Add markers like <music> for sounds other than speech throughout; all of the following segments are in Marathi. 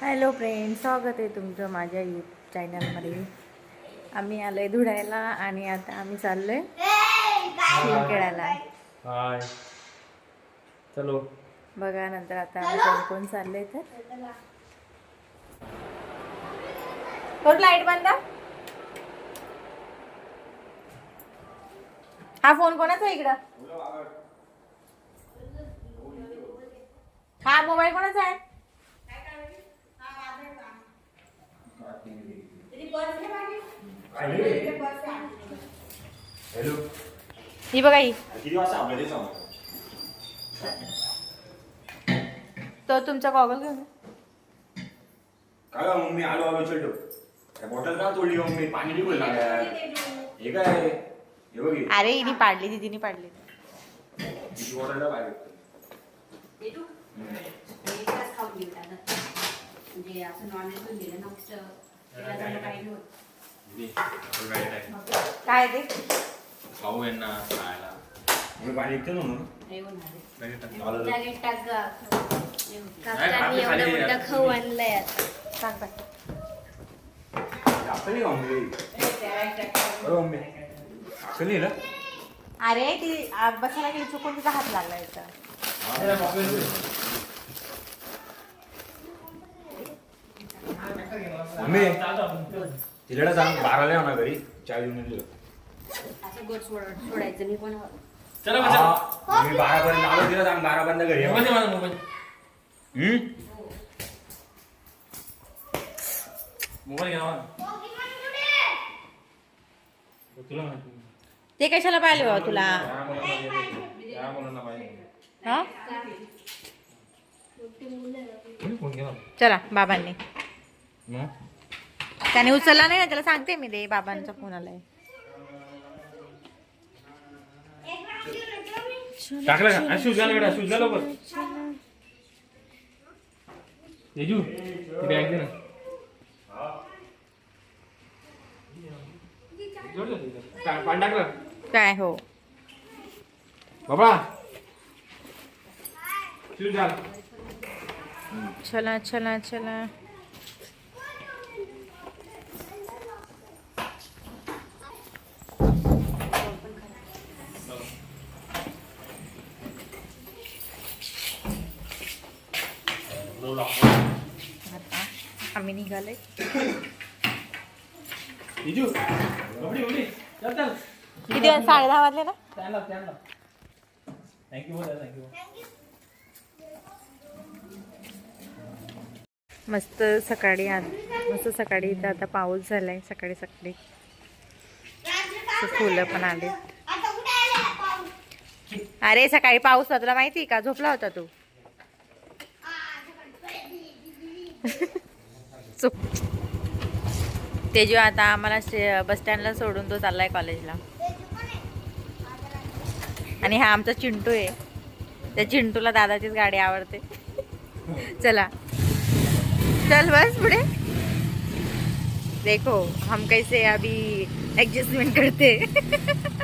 हॅलो फ्रेंड स्वागत आहे तुमचं माझ्या यूट्यूब चॅनलमध्ये आम्ही आलोय धुळ्याला आणि आता आम्ही चाललोय खेळायला हाय. चलो. बघा नंतर आता आम्ही कोण कोण चाललोय तर. लाइट बंद? हा फोन कोणाचा आहे इकडं? हा मोबाईल कोणाचा आहे? ही? बघा ही. किती वाजता आपल्या ते सांग तो तुमचा गॉगल घेऊन. काय गं, मग मी आलो आलो चलतो त्या बॉटल का तोडली मग मी पाणी निघून हे काय? हे बघ हे. अरे हिने पाडली दिदीने पाडली. किती बॉटल बाहेर म्हणजे असं नॉनव्हेज पण दिलं नव्हतं काय ते खाऊ यांना खायला मी पाणी येते ना म्हणून लगेच टाक खाऊ आता सांग का मम्मी मम्मी ना अरे ती बसायला गेली चुकून तिचा हात लागला याचा मम्मी तिला सांग बाराला ना घरी चाय देऊन दिलं असं गोड सोड सोडायचं कोणावर चला हा, मी बारापर्यंत आलो तिला सांग बारापर्यंत घरी ये. मोबाईल दे मला मोबाईल हम्म? मोबाईल घ्या मला. तुला माहिती ते कशाला पाहिले बाबा तुला त्या मुलांना पाहिजे. त्या मुलांना पाहिजे. हा कोणी फोन केला चला बाबांनी मग? त्याने उचलला नाही ना त्याला सांगते मी दे बाबांचा फोन आलाय. टाकलं का? शूज घाल बेटा शूज घाल लवकर. तेजू ती बॅग दे ना जोड दे तिथं. का- पाणी टाकलं? काय हो? बाबा. शूज घाल चला चला चला. आता आम्ही निघाले तेजू उडी उडी चल चल. किती? साडे दहा वाजले ना? मस्त सकाळी आ मस्त सकाळी इथं आता पाऊस झालाय सकाळी सकाळी. फुलं पण आले अरे सकाळी पाऊस होता तुला माहिती का? झोपला होता तू. <laughs> तेजू आता आम्हाला बस स्टँडला सोडून तो चाललाय कॉलेजला. आणि हा आमचा चिंटू आहे. त्या चिंटूला दादाचीच गाडी आवडते. <laughs> चला. चल बस पुढे. देखो हम कैसे अभी एडजस्टमेंट करते. <laughs>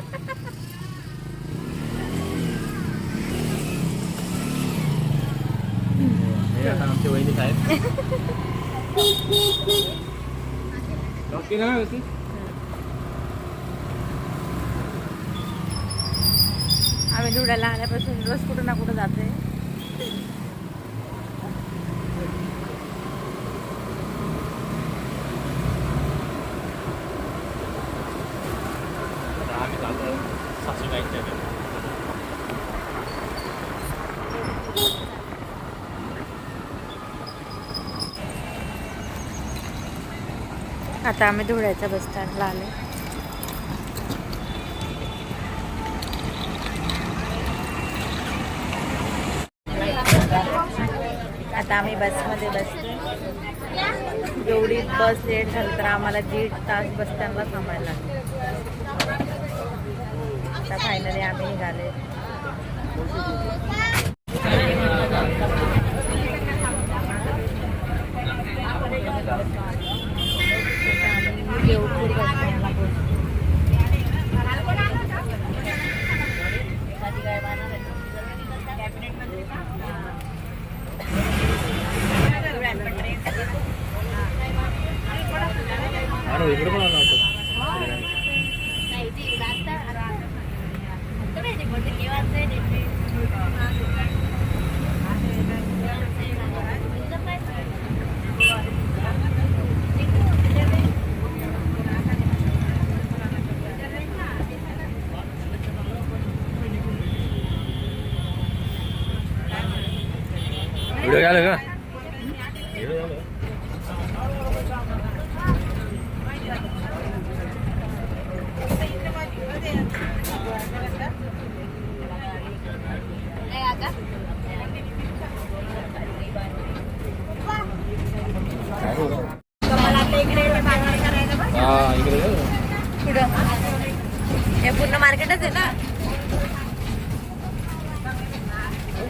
केलं ना व्यवस्थित? आम्ही धुळ्याला आल्यापासून रोज कुठं ना कुठं जाते आता आम्ही चाललो सासूबाईंच्या घरी आता आम्ही धुळ्याच्या बस स्टँडला आलो आता आम्ही बसमध्ये बसतो एवढी बस लेट झाली तर आम्हाला दीड तास बस स्टँडला थांबायला लागलं. आता फायनली आम्ही निघाले que 功能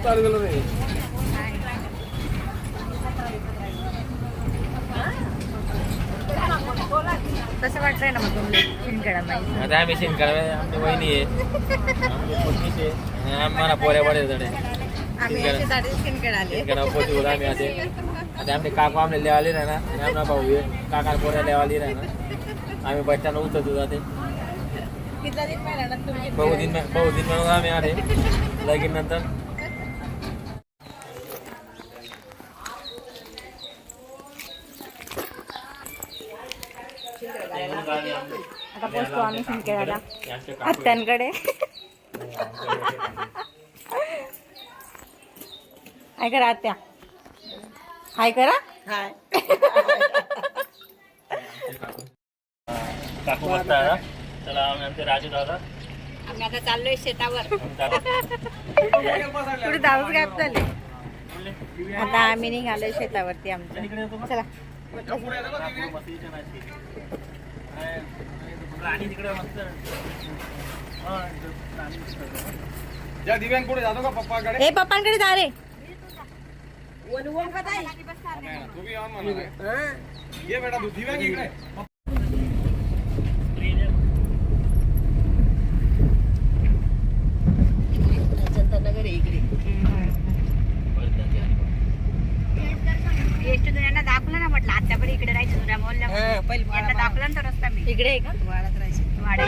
चालू केलं रे कसं वाटतंय ना मग तुम्ही शिंदखेडा आता आम्ही शिंकाळे आमची वहिनी आहे. आमची पोटणीच आहे. आणि आम्हाला पोऱ्या पडे झाडे आम्ही याच्यासाठी शिंदखेडा आले. शिंकाणा पोटी होता आम्ही असे आता आमचे काकू आमने लेवाली नाही ना आणि आमना भाऊ आहे. काका पोऱ्या लेवाली नाही ना आम्ही बसताना उतरतो जाते. किती दिन महिना तुम्ही बहुदिन बहुदिन म्हणून आम्ही आले. लगीन नंतर. आता पोचतो आम्ही शिंदखेड्याला आत्यांकडे. हाय करा आत्या. हाय करा. काकू मस्त आहे चला आम्ही आमचे राजू दादा. आम्ही आता चाललोय शेतावर. पुढे दारूच गायब झाले. आता आम्ही निघालोय शेतावरती आमच्या. चला. राणी तिकडे मस्त या दिव्यांग पुढे जातो का पप्पाकडे? हे पप्पांकडे जा रे. तू बी ऑन म्हणा. ये बेटा तू दिव्यांग इकडे ज्येष्ठ यांना आत्या पण इकडे राहायचं तुझ्या मोहल्ल्या यांना दाखवला ना तो रस्ता मी. इकडे आहे का? वाड्यात राहायचं. वाडे.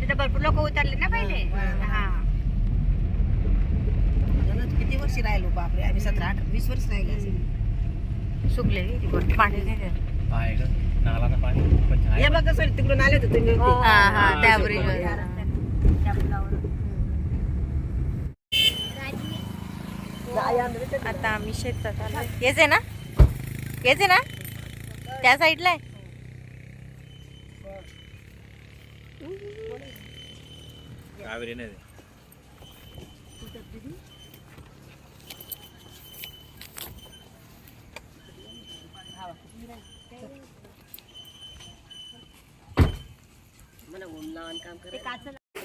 तिथे भरपूर लोक उतरले ना पहिले. हा किती वर्ष राहिलो बापरे आम्ही सतरा आठ वीस वर्ष राहिले. सुकले पाणी. हे बघा तिकडून आले होते तुम्ही. हा हा हा. आता आम्ही शेतात आलो. हेच आहे ना आहे ना? त्या साईडला आहे. कावेरी नाही. ते. ते <laughs>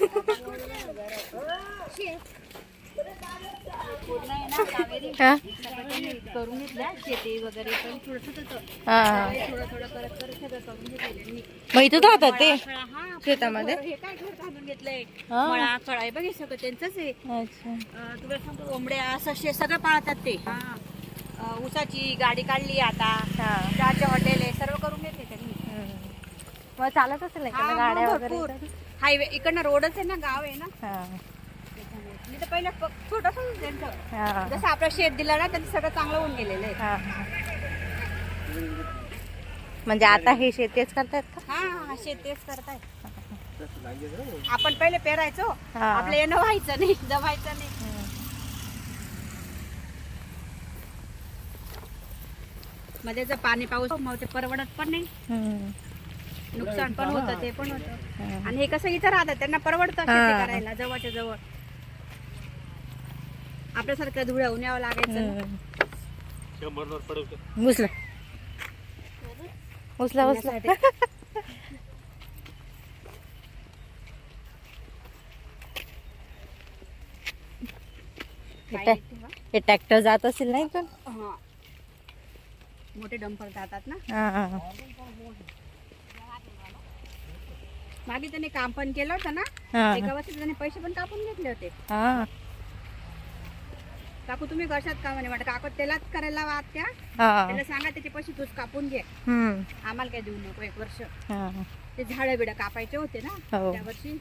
करून घेतल्या शेती वगैरे पण थोडं थोडं होतं. थोडं थोडं करत करत सगळं करून घेतलेलं मग इथंच राहतात ते शेतामध्ये? हे काय घर बांधून घेतलंय. मळा फळा बघ हे सगळं त्यांचंच आहे तुला सांगतो कोंबड्या सगळं पाळतात ते हा ऊसाची गाडी काढली आता चहाचे हॉटेल आहे सर्व करून घेतले त्यांनी. मग चालत असेल गाड्या. वगैरे हायवे इकडनं रोडच आहे ना गाव आहे ना मी तर पहिलं छोटस त्यांचं. जसं आपलं शेत दिलं ना त्यांचं सगळं चांगलं होऊन गेलेलं आहे. हा. म्हणजे आता हे शेत तेच करतायत का? हा हा शेत तेच करताय आपण पहिले पेरायचो. हा. आपलं येणं व्हायचं नाही जमायचं नाही. मध्ये जर पाणी पाऊस मग ते परवडत पण नाही. हम्म. नुकसान पण होतं ते पण होतं. आणि हे कसं इथं राहतात त्यांना परवडतं शेती हा. करायला जवळच्या जवळ. आपल्यासारखं धुळ्याहून यावं लागायचं. उचला उचला उचला हे ट्रॅक्टर जात असेल नाही पण. मोठे डंपर जातात ना. मागे त्याने काम पण केलं होतं ना? एका वर्षी त्याने पैसे पण कापून घेतले होते. हा. काकू तुम्ही कशात का म्हणे? म्हटलं काकू त्यालाच करायला लावा त्या त्याला सांगा त्याचे पैसे तूच कापून घे. आम्हाला काय देऊ नको एक वर्ष. ते झाडं बिडं कापायचे होते ना हो. त्या वर्षी.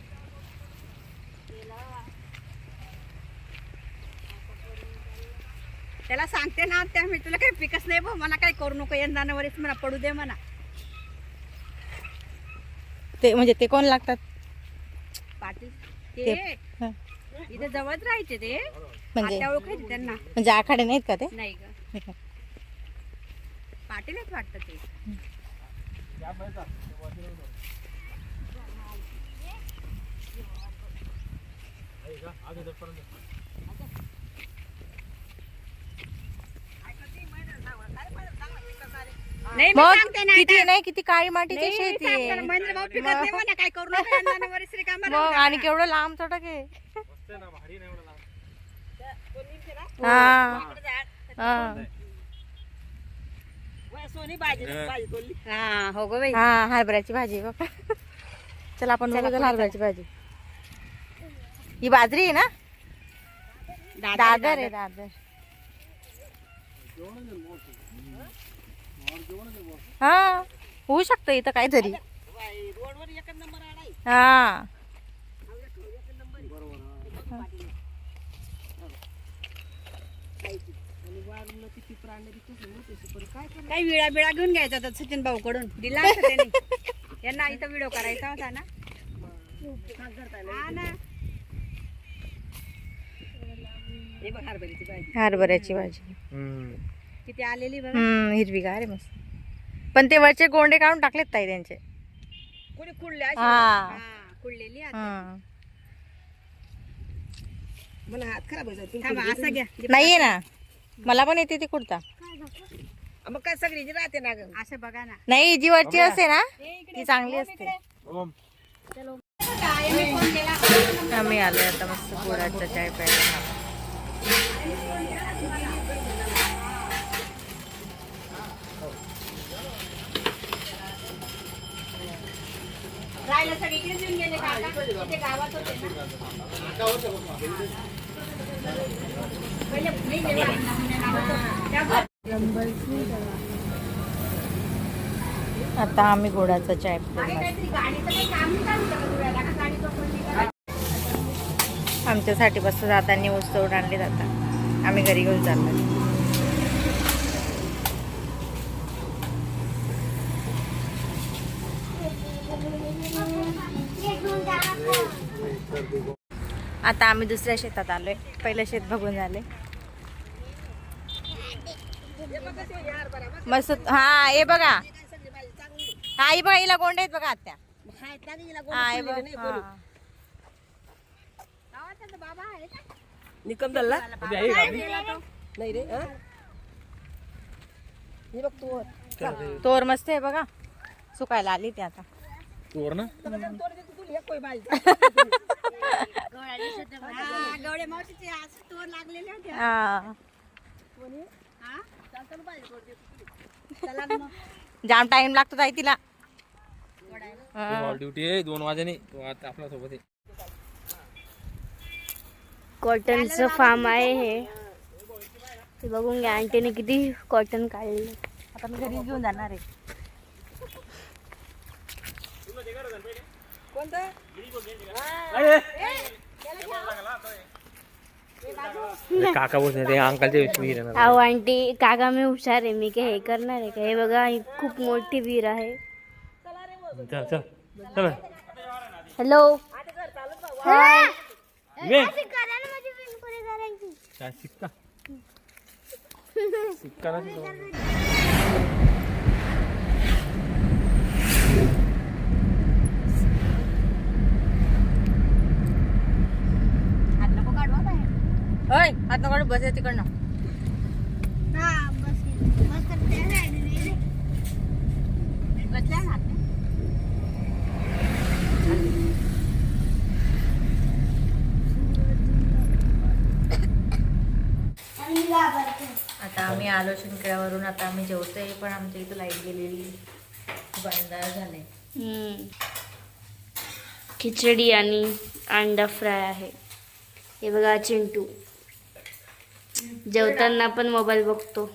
त्याला सांगते ना त्या मी तुला काही पिकच नाही भाऊ मला काही करू नको यंदा वरीच मला पडू दे म्हणा. ते म्हणजे ते कोण लागतात? पाटील ते-. इथे जवळच राहायचे ते. म्हणजे आता ओळखायचे त्यांना म्हणजे आखाडे नाहीत का ते नाही ग पाटीलच वाटतं ते नाही मी मग सांगते ना किती आता. नाही किती काळी मातीची नाही, मी शेती सांगते ना, आहे महेंद्र भाऊ पिकत नाही म्हणा, काय करू नका यंदा वरीस रिकामा राहू मग नका. आणि केवढं लांब चटक आहे हा. हा. हा हो गो बाई. हा हरभऱ्याची भाजी बघा. चला आपण बघू हरभऱ्याची भाजी. ही बाजरी आहे ना? दादर आहे दादर. हा होऊ शकतं इथं काहीतरी. हा. काही विळा बिळा घेऊन घ्यायचा होता सचिन भाऊ कडून दिला असता त्याने. यांना इथं व्हिडिओ करायचा होता ना. हा ना. हे बघ हरभऱ्याची भाजी. हरभऱ्याची भाजी. किती आलेली बघ. हम्म हिरवीगार आहे मस्त. पण ते वरचे गोंडे काढून टाकलेत ताई त्यांचे. कुणी कुडले अशी हा. हा, कुडलेली आता. हा. मला हात खराब व्हायचा थांबा असं घ्या नाहीये ना. मला पण येते ती कुर्ता. मग काय सगळी जी राहते ना ग? असं बघा ना. नाही जी वरची असते ना. ती चांगली असते. आम्ही आलोय आता मस्त गुळाचा चाय प्यायला. राहिलं सगळे इकडेच येऊन गेले काका. इथे गावात होते ना. आता आम्ही गोडाचा चाय आमच्यासाठी बस जाताना उत्सव आणले जातात आम्ही घरी घेऊन जातो आता आम्ही दुसऱ्या शेतात आलोय. पहिलं शेत बघून झाले मस्त हा हे बघा. हा ही बघा हिला गोंडे आहेत बघा आत्या. हा हे बघ हा. निकम झाला नाही रे हा? हे बघ तू तोर मस्त आहे बघा. सुकायला आली ती आता. तोर ना? हा, गवळे मावशीचे तोर लागलेले होते हा. हा? चालतं ना पाहिजे तोर देतो. चला ना मग. जाम टाइम लागतो ताई तिला हा. ऑल ड्युटी आहे दोन वाजेने तो आता आपल्या सोबत आहे कॉटनचं फार्म आहे हे हे बघून घ्या आंटीने किती कॉटन काढले आता मी घरीच घेऊन जाणार आहे काका बोलत ते विहीर आहे ना अहो आंटी काका मी हुशार आहे मी काय हे करणार आहे का हे बघा ही खूप मोठी विहीर आहे चल चल चल हॅलो ये. काय शिक्का शिक्का ना. होय हात नको बस आहे तिकडनं. बसल्या ना हात. आता आम्ही आलो शिंकड्यावरून आता आम्ही जेवतोय पण आमच्या इथं लाइट गेलेली. अंधार झाले हम्म. खिचडी आणि अंडा फ्राय आहे. हे बघा चिंटू. जेवताना पण मोबाईल बघतो.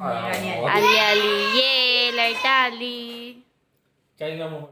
आली. आली ये लाइट आली. काही ना मग